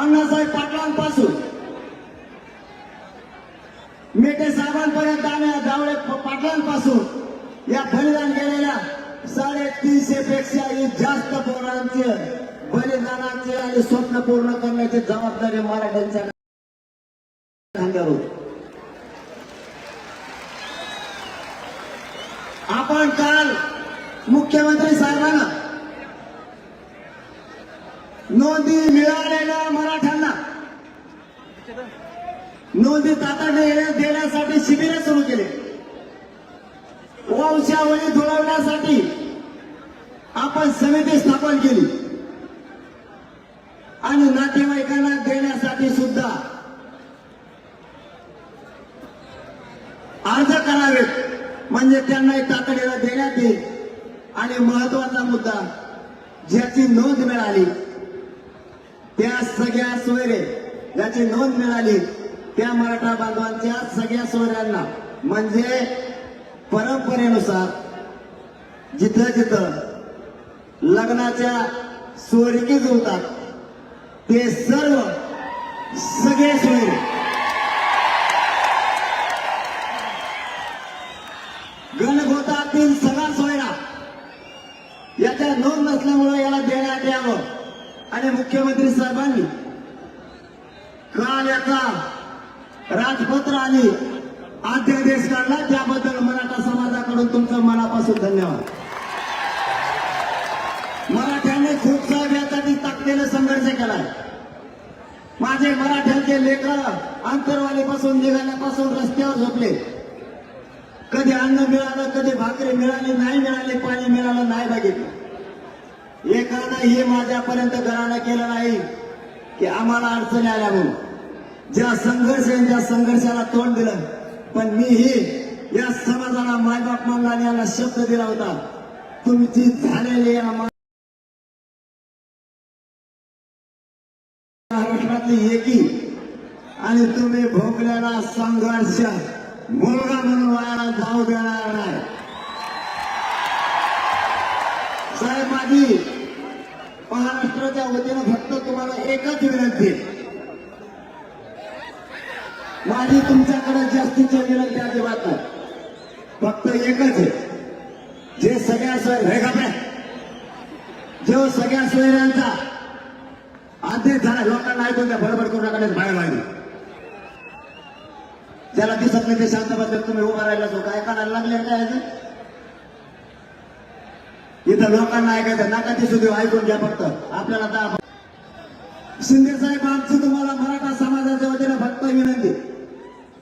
अण्णासाहेब पाटलांपासून मेटे साहेबांपर्यंत आणि जावळे पाटलांपासून या बलिदान केलेल्या साडेतीनशे पेक्षा जास्त पोरांचे बलिदानाचे आणि स्वप्न पूर्ण करण्याची जबाबदारी मराठ्यांच्या खांद्यावर होती. आपण काल मुख्यमंत्री साहेबांना नोंदी मिळालेल्या मराठ्यांना. नोंदी तातडीने देण्यासाठी शिबिरे सुरू केले. वंशावळी जुळवण्यासाठी आपण समिती स्थापन केली. आणि नातेवाईकांना देण्यासाठी सुद्धा अर्ज करावेत म्हणजे त्यांनाही तातडीला देण्यात येईल. आणि महत्त्वाचा मुद्दा ज्याची नोंद मिळाली त्या सगळ्या सोयरे ज्याची नोंद मिळाली त्या मराठा बांधवांच्या सगळ्या सोयऱ्यांना. म्हणजे परंपरेनुसार जिथं जिथं लग्नाच्या सोयरिकी जुळतात ते सर्व सगळे सोयरे. गणगोतातील सगळा सोयरा याच्या नोंद नसल्यामुळे याला देण्यात यावं. आणि मुख्यमंत्री साहेबांनी काल याचा राजपत्र आणि अध्यादेश काढला. त्याबद्दल मराठा समाजाकडून तुमचं मनापासून धन्यवाद. मराठ्याने खूप सहव्यासाठी यासाठी संघर्ष केलाय. माझे मराठ्यांचे लेकर अंतरवालीपासून निघाल्यापासून रस्त्यावर झोपले. कधी अन्न मिळालं कधी भाकरी मिळाली नाही मिळाली पाणी मिळालं नाही बघितलं. सरकारनं हे माझ्यापर्यंत घराणं केलं नाही की आम्हाला अडचणी आल्या म्हणून. ज्या संघर्ष ज्या संघर्षाला तोंड दिलं पण मीही या समाजाला मायबाप मानला यांना शब्द दिला होता तुमची झालेली या महाराष्ट्रातली एकी आणि तुम्ही भोगलेला संघर्ष मुलगा म्हणून व्हायला जाऊ देणार नाही. साहेब माझी महाराष्ट्राच्या वतीनं फक्त तुम्हाला एकच विनंती. माझी तुमच्याकडे जास्तीची विनंती अजिबात नाही. फक्त एकच आहे. जे सगळ्या सोय हे जो सगळ्या सोयऱ्यांचा आदेश झाला लोकांना ऐकून त्या बडबड करून नका बाहेर व्हायला ज्याला दिसत नाही ते शांत बसले तुम्ही उभा राहिला तो काय काढायला लागले काय इथं लोकांना ऐकायचं नाकाची सुद्धा ऐकून घ्या फक्त. आपल्याला तर शिंदे साहेब आमची तुम्हाला मराठा समाजाच्या वतीने फक्त विनंती.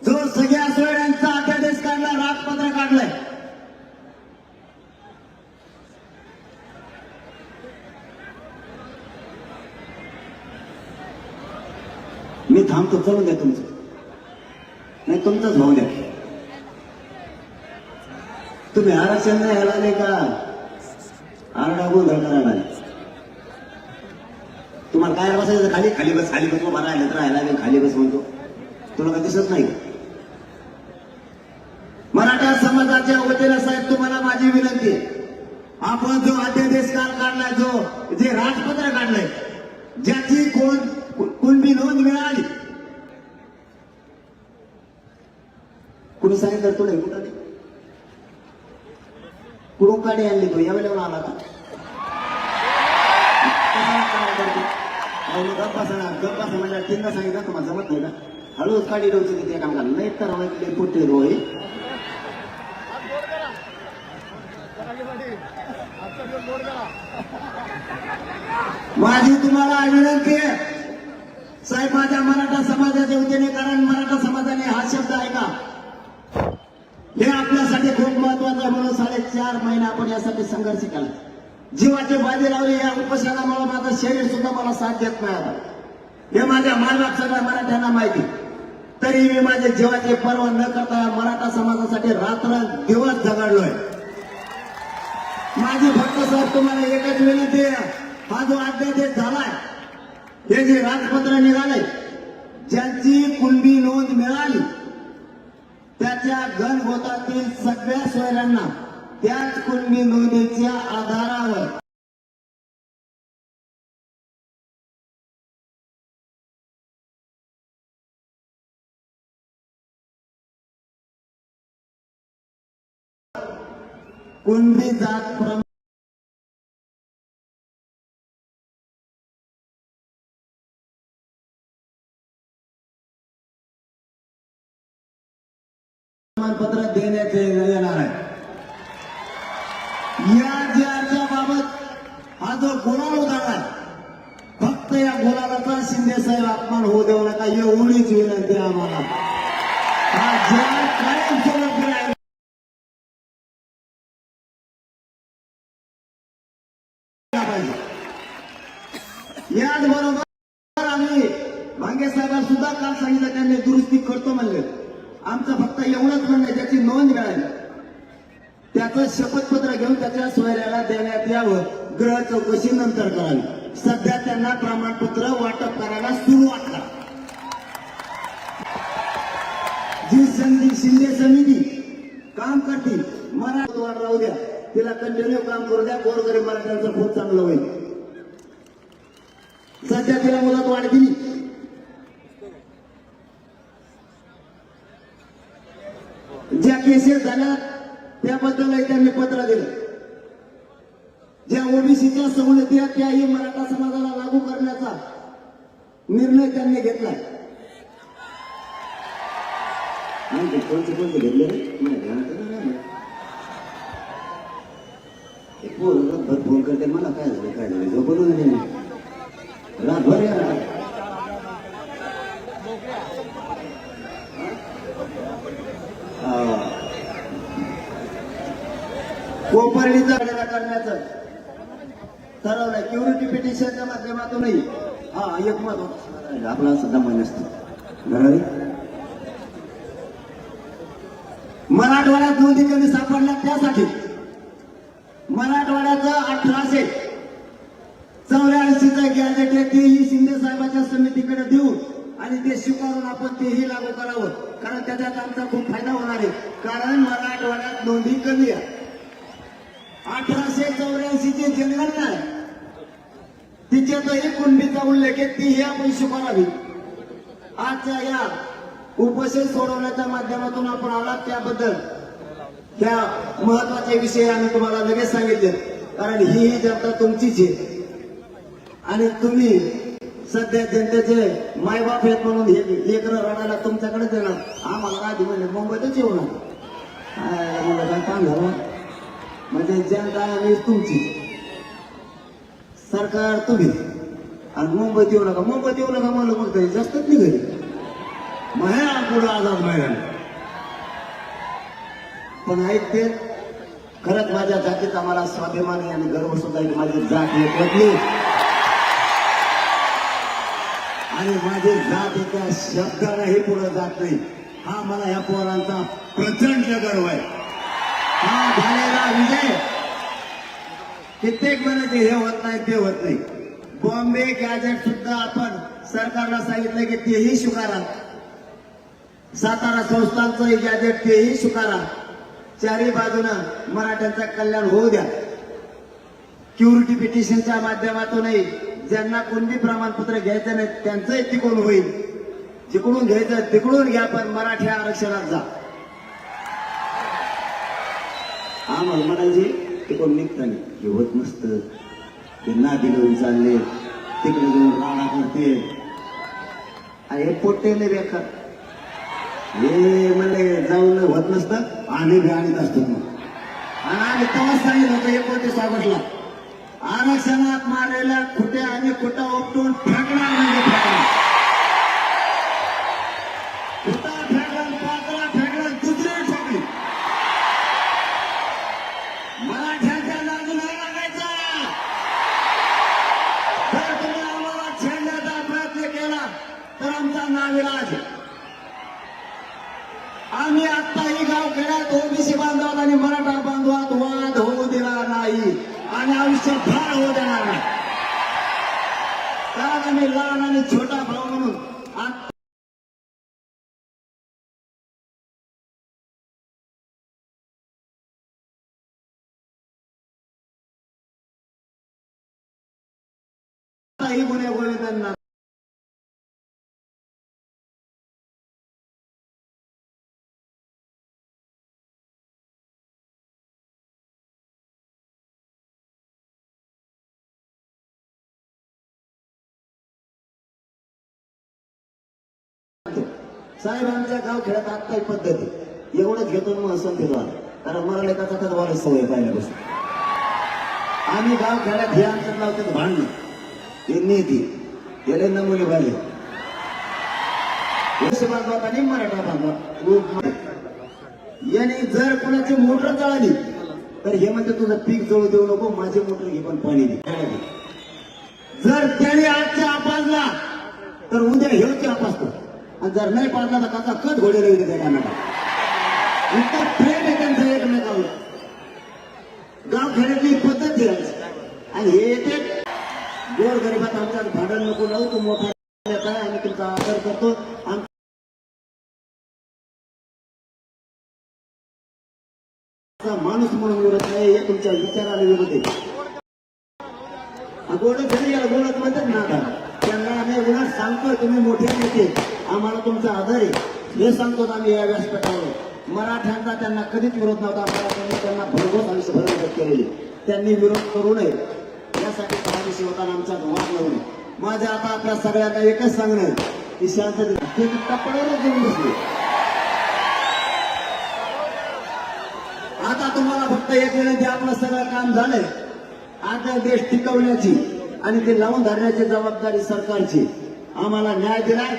जो सगळ्या सोयऱ्यांचा अध्यादेश काढला राजपत्र काढलाय. मी थांबतो चलून द्या तुमचं. नाही तुमचंच भाऊ द्या. तुम्ही आरक्षण नाही आला नाही का? आरडा गोंधळ करायला तुम्हाला काय बसायचं खाली खाली बस खाली बस उभा राहिलं तर खाली बस म्हणतो. तुला काय दिसत नाही मराठा समाजाच्या वतीनं साहेब तुम्हाला माझी विनंती आहे. आपण जो अध्यादेश काल काढलाय जो जे राजपत्र काढलंय ज्याची कोण कुणबी नोंद मिळाली? कुणी सांगितलं तुला कुठं नाही? कुठून आणली तो यावेळेला आला का अहो, गप्पा सांगा गप्पा म्हणजे तीनदा सांगितलं तुम्हाला जमत नाही का हळूच काढी डोची तिथे काम घाल नाही तर वाईट पुटे रोय माझी तुम्हाला विनंती आहे साहेब माझ्या मराठा समाजाच्या वतीने कारण मराठा समाजाने हा शब्द ऐका हे आपल्यासाठी खूप महत्वाचं म्हणून साडेचार महिने आपण यासाठी संघर्ष केला. जीवाचे बाजी लावले या उपोषणामुळे माझं शरीर सुद्धा मला साथ देत नाही हे माझ्या मालबाप सगळ्या मराठ्यांना माहिती. तरी मी माझ्या जीवाचे पर्व न करता मराठा समाजासाठी रात्र दिवस झगडलोय. माझी फक्त साहेब तुम्हाला एकच विनंती आहे. हा जो अध्यादेश झालाय हे जे राजपत्र निघाले ज्यांची कुणबी नोंद मिळाली त्याच्या गण सगळ्या सोयऱ्यांना त्याच कुणबी नोंदीच्या आधारावर. कुणबी जात प्रमाण प्रमाणपत्र देण्यात येणार आहे. या ज्याच्या बाबत हा जो गुन्हा उदाहरण फक्त या गुलाबाचा शिंदे साहेब अपमान होऊ देऊ नका एवढीच विनंती आम्हाला. एवढंच म्हणणं त्याची नोंद मिळाली. त्याचं शपथपत्र घेऊन त्याच्या सोयऱ्याला देण्यात यावं ग्रह चौकशी नंतर करावी. सध्या त्यांना प्रमाणपत्र वाटप करायला सुरुवात करा जी संधी शिंदे समिती काम करतील मराठवाड राहू द्या. तिला कंटिन्यू काम करू द्या गोरगरीब मराठ्यांचं खूप चांगलं होईल. सध्या तिला मुदत वाढ दिली. ज्या केसेस झाल्या त्याबद्दलही त्यांनी पत्र दिलं. ज्या ओबीसीच्या सवलती त्याही मराठा समाजाला लागू करण्याचा निर्णय त्यांनी घेतलाय नाही कोणते कोणते घेतले नाही, फोन करते मला काय झालं काय झालं? झोपलो नाही मी. रातभर या कोपर्डीचा गणना करण्याचं. ठरवलंय. क्युरिटी पिटिशनच्या माध्यमातूनही. हा एक मत होतं. आपला सुद्धा मन असतो बरोबर? मराठवाड्यात नोंदी कमी सापडल्या त्यासाठी? मराठवाड्याचं अठराशे चौऱ्याऐंशीचं गॅजेट आहे. तेही शिंदे साहेबाच्या समितीकडे देऊ आणि ते स्वीकारून आपण तेही लागू करावं. कारण त्याच्यात आमचा खूप फायदा होणार आहे. कारण मराठवाड्यात नोंदी कमी आहे. अठराशे चौऱ्याऐंशी ची जनगणना आहे तिच्यातही कुंडीचा उल्लेख आहे तीही आपण स्वीकारावी आजच्या या उपशेष सोडवण्याच्या माध्यमातून आपण आलात त्याबद्दल. त्या महत्त्वाचे विषय आम्ही तुम्हाला लगेच सांगितले. कारण ही ही जनता तुमचीच आहे. आणि तुम्ही सध्या जनतेचे मायबाप आहेत म्हणून हे लेकरं रडायला तुमच्याकडेच येणार. आम्हाला आधी म्हणजे मुंबईतच येऊ नका. मला काय काम झालं हो? म्हणजे जनता आम्ही तुमची. सरकार तुम्ही. आणि मुंबईत येऊ नका. मुंबईत येऊ नका म्हणलं मग काही जास्तच नाही मग माया पुढं आझाद मैदान. पण ऐकते खरंच माझ्या जातीचा मला स्वाभिमान आहे आणि गर्व सुद्धा माझी जात एकवटली आणि माझी जात एका शब्दालाही पुढे जात नाही. हा मला या पोरांचा प्रचंड गर्व आहे. हा झालेला विजय. कित्येक म्हणायचे हे होत नाही ते होत नाही. बॉम्बे गॅजेट सुद्धा आपण सरकारला सांगितलं की तेही स्वीकारा. सातारा संस्थांचं गॅजेट तेही स्वीकारा. चारही बाजूनं मराठ्यांचं कल्याण होऊ द्या. क्युरिटी पिटिशनच्या माध्यमातूनही ज्यांना कोणती प्रमाणपत्र घ्यायचं नाही त्यांचंही तिकडून होईल. तिकडून घ्यायचं तिकडून घ्या पण मराठी आरक्षणात जा. आम्हाला म्हणायचे तिकडून निघताना. हे होत नसतं. ते नादी घेऊन चालले. तिकडे घेऊन राडा करते. हे हे पोट्टेले बेकार. हे म्हणले जाऊन होत नसतं. आम्ही बी आणत असतो मग आणि तेव्हाच सांगितलं होतं एकोणतीस ऑगस्टला. आरक्षणात मारलेल्या खुट्या आणि खुटा उपटून फेकणार म्हणजे कोणताही गुन्हे गोविंदांना साहेब आमच्या गाव खेळत आत्ता पद्धती. एवढंच घेतो मग असं दिलो कारण मला लेखाचा सवय पाहिजे आम्ही गाव खेळत हे आमच्या लावतात भांडणं. हे नेती गेले नमुने पाहिजे यश आणि मराठा बांधवा याने जर कोणाची मोटर जळाली तर हे म्हणते तुझं पीक जळू देऊ नको माझे मोटर हे पण पाणी दे. जर त्याने आज चहा पाजला तर उद्या हे चहा पाजतो आणि जर नाही पाजला तर त्याचा कट घोडे येते त्या कानाला. इतकं प्रेम आहे त्यांचं एकमेकावर. गाव खेड्यातली पद्धत आणि हे येते गोर गरिबात आमच्यात भांडण नको लावू तू मोठा नेता आहे तुमचा आदर करतो? आमचा माणूस म्हणून विरोध नाही हे तुमच्या विचाराला विरोध. आहे गोड घरी या गोडच म्हणतात ना आता त्यांना आम्ही उलट सांगतोय तुम्ही मोठे नेते आम्हाला तुमचा आधार आहे. हे सांगतो आम्ही या व्यासपीठावर. मराठ्यांचा त्यांना कधीच विरोध नव्हता मराठ्यांनी त्यांना भरघोस आयुष्यभर मदत केलेली. त्यांनी विरोध करू नये. यासाठी पाठीशी होताना आमचा वाद लावू माझ्या आता आपल्या सगळ्यांना एकच सांगणं की शांत ते कपड्यावरच घेऊन बसले. आता तुम्हाला फक्त एक विनंती आपलं सगळं काम झालंय. आता देश टिकवण्याची आणि ते लावून धरण्याची जबाबदारी सरकारची. आम्हाला न्याय दिलाय.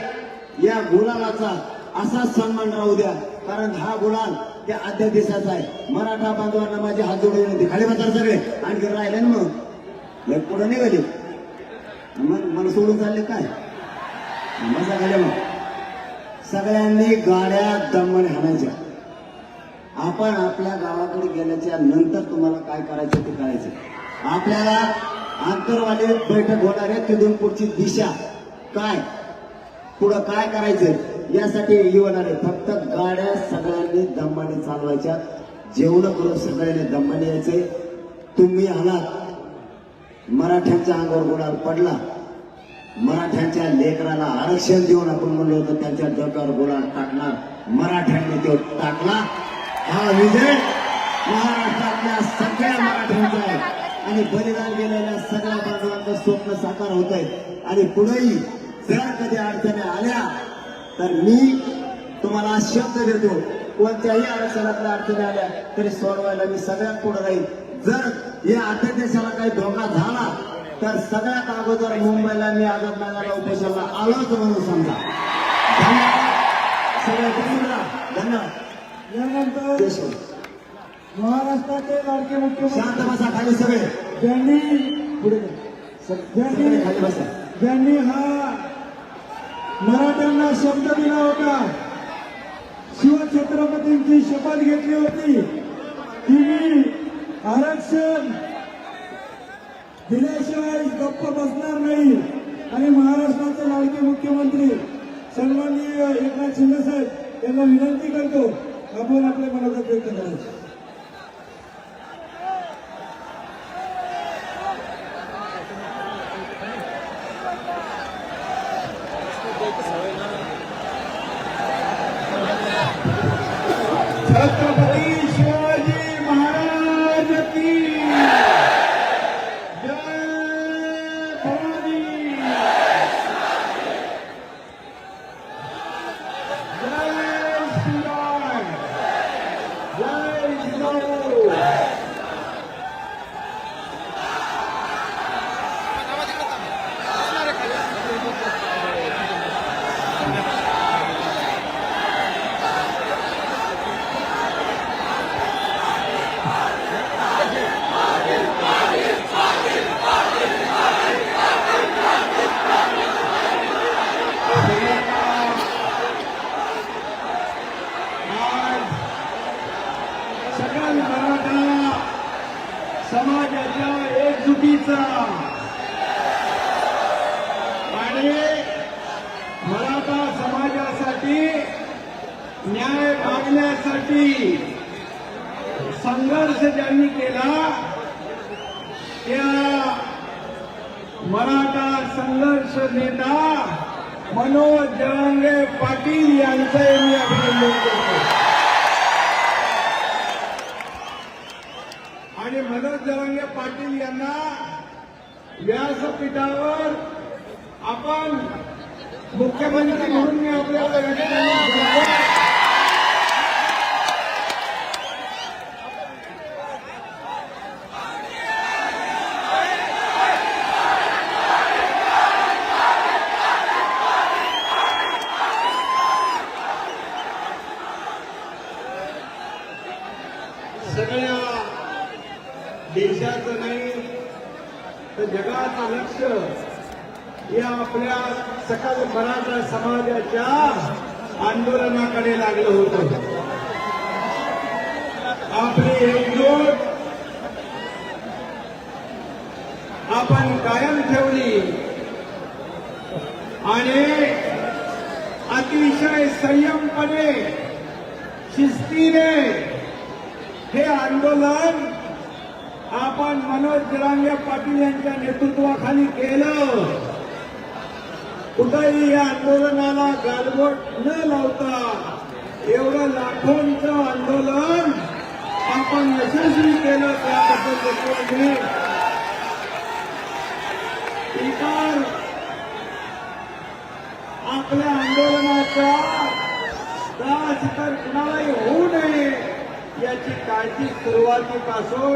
या गुलालाचा असाच सन्मान राहू द्या. कारण हा गुलाल त्या अध्यादेशाचा आहे. मराठा बांधवांना माझे हात जोडून विनंती. खाली बसार सगळे. आणखी राहिले ना मग लय पुढं निघाले. मग मला सोडून चालले काय? मजा खाली मग. सगळ्यांनी गाड्या दमने हाणायच्या. आपण आपल्या गावाकडे गेल्याच्यानंतर तुम्हाला काय करायचं ते करायचं आपल्याला आंतरवाले बैठक होणार आहे तिथून पुढची दिशा काय? पुढं काय करायचं? यासाठी येणार आहे. फक्त गाड्या सगळ्यांनी दमाने चालवायच्या. जेवढं करून सगळ्यांनी दमाने यायचे तुम्ही आलात मराठ्यांच्या अंगावर गुलाल पडला. मराठ्यांच्या लेकराला आरक्षण देऊन आपण म्हणलो होतो त्यांच्या डोक्यावर गुलाल टाकणार. मराठ्यांनी तो टाकला. हा विजय महाराष्ट्रातल्या सगळ्या मराठ्यांचा आहे. आणि बलिदान गेलेल्या सगळ्या बांधवांचं स्वप्न साकार होत आहे आणि पुढेही जर कधी अडचणी आल्या तर मी तुम्हाला शब्द देतो कोणत्याही आरक्षणातल्या अडचणी आल्या तरी सोडवायला मी सगळ्यात पुढे राहील. जर या अध्यादेशाला काही धोका झाला तर सगळ्यात अगोदर मुंबईला मी आझाद मैदानाला उपोषणाला आलोच म्हणून समजा. सगळ्या. धन्यवाद. यानंतर. महाराष्ट्राचे लाडके मुख्यमंत्री शांत बसा खाली सगळे. ज्यांनी पुढे खाली बसा. ज्यांनी हा मराठ्यांना शब्द दिला होता शिवछत्रपतींची शपथ घेतली होती की मी आरक्षण दिल्याशिवाय गप्प बसणार नाही. आणि महाराष्ट्राचे लाडके मुख्यमंत्री सन्माननीय एकनाथ शिंदे साहेब यांना विनंती करतो आपण आपल्या मनाचा व्यक्त करायचं. पाटील यांच्या नेतृत्वाखाली केलं. कुठेही या आंदोलनाला गालबोट न लावता एवढं लाखोंचं आंदोलन आपण यशस्वी केलं त्याबद्दल देखील मी इतर आपल्या आंदोलनाचा त्रास इतर कुणालाही होऊ नये याची काळजी सुरुवातीपासून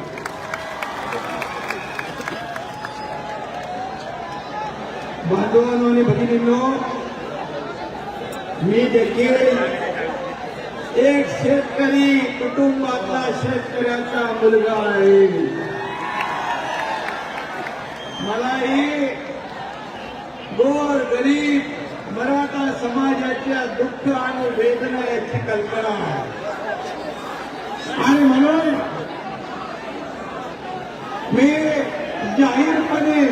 बांधवांनो आणि भगिनींनो मी देखील एक शेतकरी कुटुंबातला शेतकऱ्याचा मुलगा आहे. मलाही गोर गरीब मराठा समाजाच्या दुःख आणि वेदना याची कल्पना आहे आणि म्हणून मी जाहीरपणे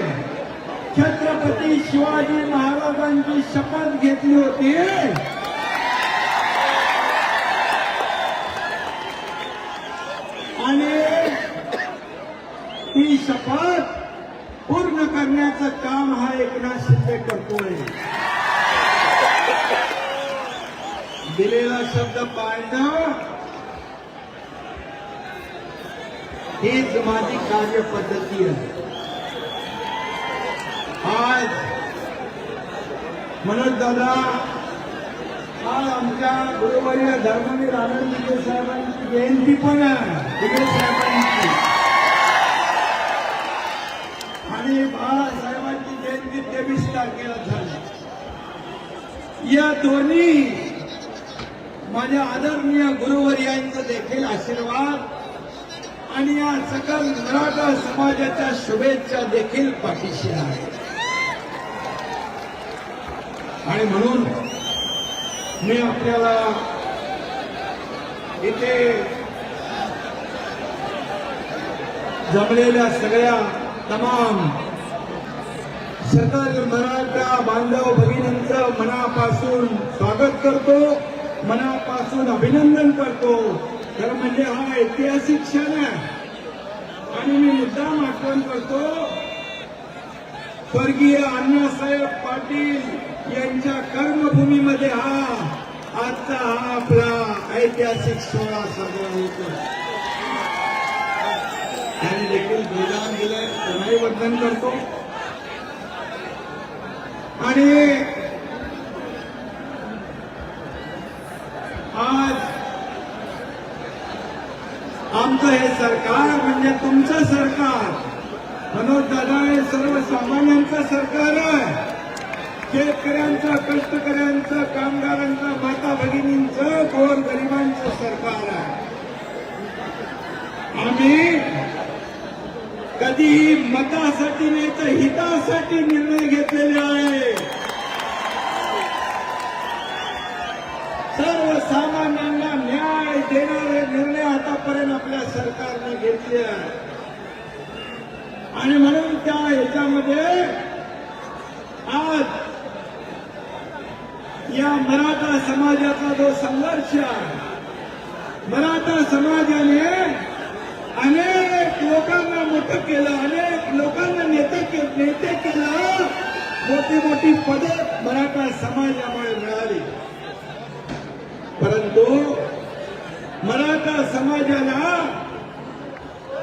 छत्रपती शिवाजी महाराजांची शपथ घेतली होती. आणि ती शपथ पूर्ण करण्याचं काम हा एकनाथ शिंदे करतोय. दिलेला शब्द पाळणं हीच माझी कार्यपद्धती आहे आज म्हणत दादा आज आमच्या गुरुवर्य धर्मवीर आनंद दिगे साहेबांची जयंती पण आहे. दिगे साहेबांची. आणि बाळासाहेबांची जयंती तेवीस तारखेला झाली. या दोन्ही माझ्या आदरणीय गुरुवर्यांचा देखील आशीर्वाद आणि या सकल मराठा समाजाच्या शुभेच्छा देखील पाठीशी आहे आणि म्हणून मी आपल्याला इथे जमलेल्या सगळ्या तमाम सकल मराठा बांधव भगिनींचं मनापासून स्वागत करतो मनापासून अभिनंदन करतो. तर म्हणजे हा ऐतिहासिक क्षण आहे. आणि मी मुद्दाम आठवण करतो स्वर्गीय अण्णासाहेब पाटील यांच्या कर्मभूमीमध्ये हा आजचा हा आपला ऐतिहासिक सोहळा साजरा होतो. त्याने देखील बलिदान दिलंय. त्यांनाही वंदन करतो. आणि आज आमचं हे सरकार म्हणजे तुमचं सरकार. मनोज दादा हे सर्वसामान्यांचं सरकार आहे. शेतकऱ्यांचं कष्टकऱ्यांचं कामगारांचं माता भगिनींचं गोर गरिबांचं सरकार आहे. आम्ही कधीही मतासाठी नाही तर हितासाठी निर्णय घेतलेले आहे. सर्वसामान्यांना न्याय देणारे निर्णय आतापर्यंत आपल्या सरकारने घेतले आहे. आणि म्हणून त्या ह्याच्यामध्ये आज या मराठा समाजाचा जो संघर्ष आहे मराठा समाजाने अनेक लोकांना मोठं केलं अनेक लोकांना नेते के- नेते केलं. मोठी मोठी पदे मराठा समाजामुळे मिळाली. परंतु मराठा समाजाला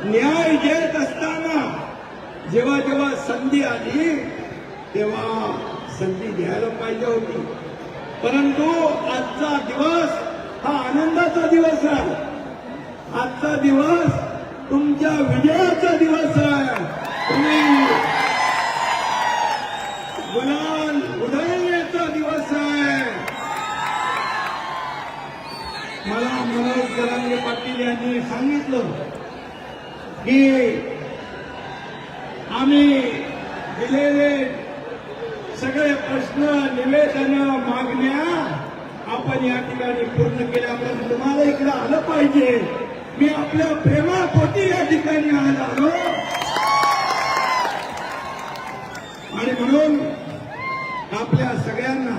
न्याय देत असताना जेव्हा जेव्हा संधी आली तेव्हा संधी द्यायला पाहिजे होती. परंतु आजचा दिवस हा आनंदाचा दिवस आहे. आजचा दिवस तुमच्या विजयाचा दिवस आहे. तुम्ही गुलाल उदयचा दिवस आहे. मला मनोज जरांगे पाटील यांनी सांगितलं की आम्ही दिलेले प्रश्न निवेदन मागण्या आपण या ठिकाणी पूर्ण केल्यापर्यंत तुम्हाला इकडे आलं पाहिजे. मी आपल्या प्रेमापोटी या ठिकाणी आज आलो. आणि म्हणून आपल्या सगळ्यांना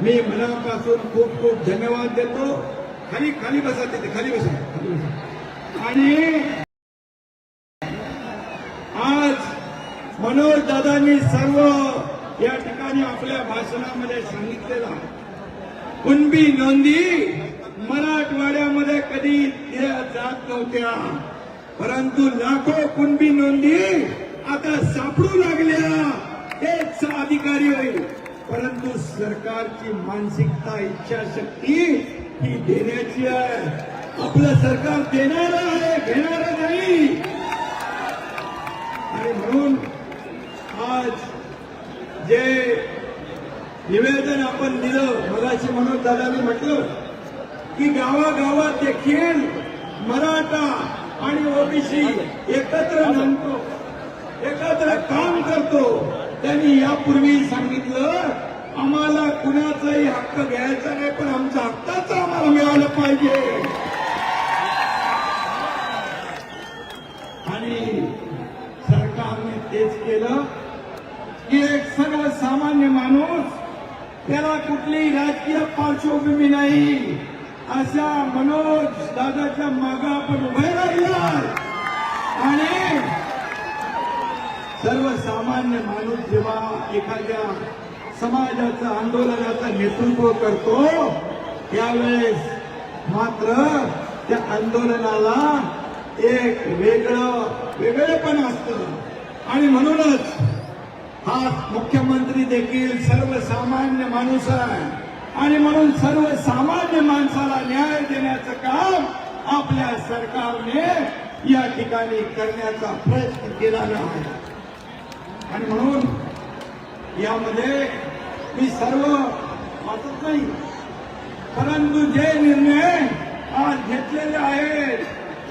मी मनापासून खूप खूप धन्यवाद देतो. खाली खाली बसा तिथे खाली बसा खाली बसा. आणि आज मनोज दादांनी सर्व आपल्या भाषणामध्ये सांगितलेला कुणबी नोंदी मराठवाड्यामध्ये कधी जात नव्हत्या. परंतु लाखो कुणबी नोंदी आता सापडू लागल्या. हेच अधिकारी होईल. परंतु सरकारची मानसिकता इच्छाशक्ती ही देण्याची आहे. आपलं सरकार देणार आहे घेणार नाही. आणि म्हणून आज जे निवेदन आपण दिलं मगाशी म्हणून दादानी म्हटलं की गावागावात देखील मराठा आणि ओबीसी एकत्र नांदतो एकत्र काम करतो. त्यांनी यापूर्वी सांगितलं आम्हाला कुणाचाही हक्क घ्यायचा नाही पण आमचा हक्काच आम्हाला मिळालं पाहिजे. आणि सरकारने तेच केलं की एक सर्वसामान्य माणूस त्याला कुठलीही राजकीय पार्श्वभूमी नाही. अशा मनोज दादाच्या माग आपण उभे राहिला आणि सर्वसामान्य माणूस जेव्हा एखाद्या समाजाचं आंदोलनाचं नेतृत्व करतो त्यावेळेस मात्र त्या आंदोलनाला एक वेगळं वेगळेपण असतं. आणि म्हणूनच हा मुख्यमंत्री देखील सर्वसामान्य माणूस आहे. आणि म्हणून सर्वसामान्य माणसाला न्याय देण्याचं काम आपल्या सरकारने या ठिकाणी करण्याचा प्रयत्न केलेला आहे. आणि म्हणून यामध्ये मी सर्व वाचत नाही. परंतु जे निर्णय आज घेतलेले आहेत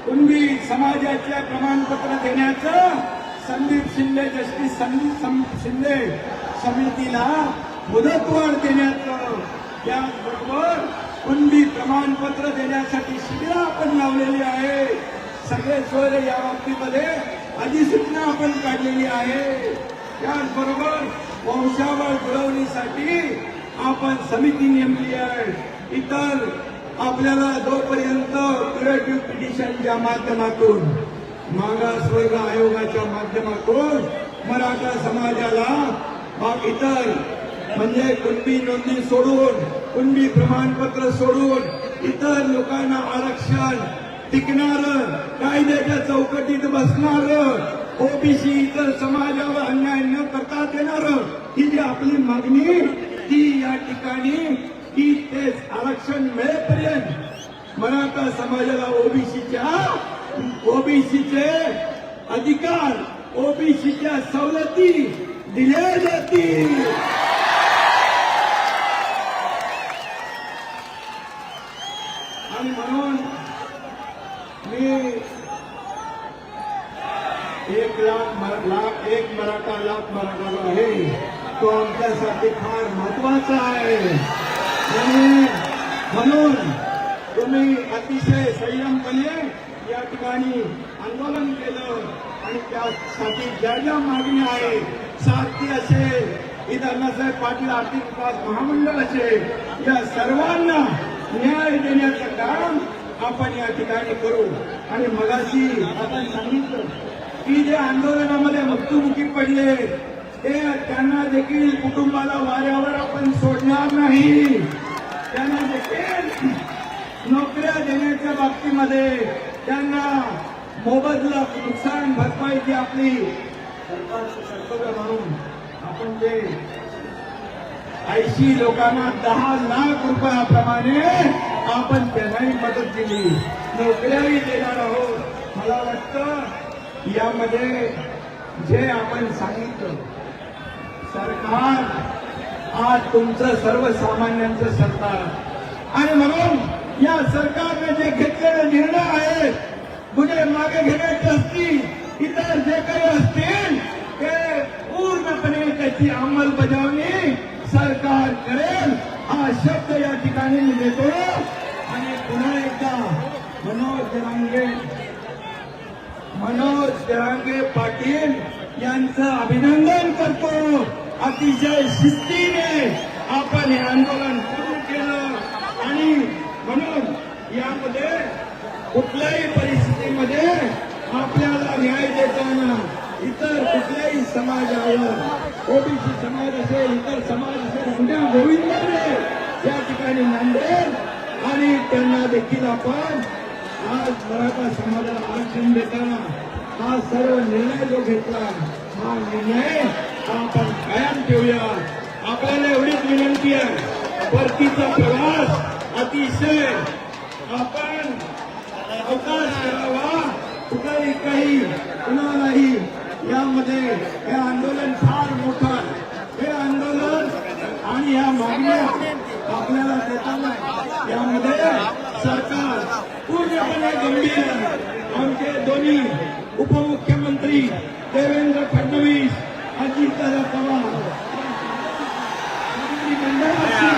कुणबी समाजाच्या प्रमाणपत्र देण्याचं संदीप शिंदे जस्टिस संदीप शिंदे समितीला मुदतवाढ देण्याचं त्याचबरोबर कुंडी प्रमाणपत्र देण्यासाठी शिबिरं आपण लावलेली आहे सगळे सोयरे या बाबतीमध्ये अधिसूचना आपण काढलेली आहे. त्याचबरोबर वंशावळ जुळवणीसाठी आपण समिती नेमली आहे. इतर आपल्याला जोपर्यंत क्रिएटिव्ह पिटिशनच्या माध्यमातून मागासवर्ग आयोगाच्या माध्यमातून मराठा समाजाला मग इतर म्हणजे कुणबी नोंदणी सोडून कुणबी प्रमाणपत्र सोडून इतर लोकांना आरक्षण टिकणार कायद्याच्या चौकटीत बसणार ओबीसी इतर समाजावर अन्याय न करता देणार ही जी आपली मागणी ती या ठिकाणी की तेच आरक्षण मिळेपर्यंत मराठा समाजाला ओबीसीच्या ओबीसीचे अधिकार ओबीसीच्या सवलती दिल्या जातील. आणि म्हणून मी एक लाख लाख एक मराठा लाख मराठा आहे. तो आमच्यासाठी फार महत्त्वाचा आहे. म्हणून तुम्ही अतिशय संयमपणे या ठिकाणी आंदोलन केलं आणि त्यासाठी ज्या ज्या मागण्या आहे साथी असेल इथं अण्णासाहेब पाटील आर्थिक विकास महामंडळ असेल या सर्वांना न्याय देण्याचं काम आपण या ठिकाणी करू. आणि मगाशी आपण सांगितलं की जे आंदोलनामध्ये मृत्यूमुखी पडले ते त्यांना देखील कुटुंबाला वाऱ्यावर आपण सोडणार नाही. त्यांना देखील नोकऱ्या देण्याच्या बाबतीमध्ये त्यांना मोबदला नुकसान भरपाईची आपली सरकार म्हणून आपण जे ऐंशी लोकांना दहा लाख रुपयाप्रमाणे आपण त्यांनाही मदत दिली. नोकऱ्याही देणार आहोत. मला वाटतं यामध्ये जे आपण सांगितलं सरकार आज तुमचं सर्वसामान्यांचं सरकार. आणि म्हणून या सरकारने जे घेतलेले निर्णय आहेत पुढे मागे घेण्याचे असतील इतर जे काही असतील ते पूर्णपणे त्याची अंमलबजावणी सरकार करेल हा शब्द या ठिकाणी मी देतो आणि पुन्हा एकदा मनोज जरांगे मनोज जरांगे पाटील यांचं अभिनंदन करतो. अतिशय शिस्तीने आपण हे आंदोलन सुरू केलं आणि म्हणून यामध्ये कुठल्याही परिस्थितीमध्ये आपल्याला न्याय देताना इतर कुठल्याही समाजावर ओबीसी समाज असेल इतर समाज असेल उद्या गोविंदाने त्या ठिकाणी नांदेल आणि त्यांना देखील आपण आज मराठा समाजाला आरक्षण देताना हा सर्व निर्णय जो घेतला हा निर्णय हा आपण कायम ठेवूया. आपल्याला एवढीच विनंती आहे. परतीचा प्रवास अतिशय आपण अवकाश करावा. कुठेही काही कुणालाही यामध्ये हे आंदोलन फार मोठं हे आंदोलन आणि या मागण्या आपल्याला देताना यामध्ये सरकार पूर्णपणे गंभीर आमचे दोन्ही उपमुख्यमंत्री देवेंद्र फडणवीस अजितदादा पवार. मंत्रिमंडळ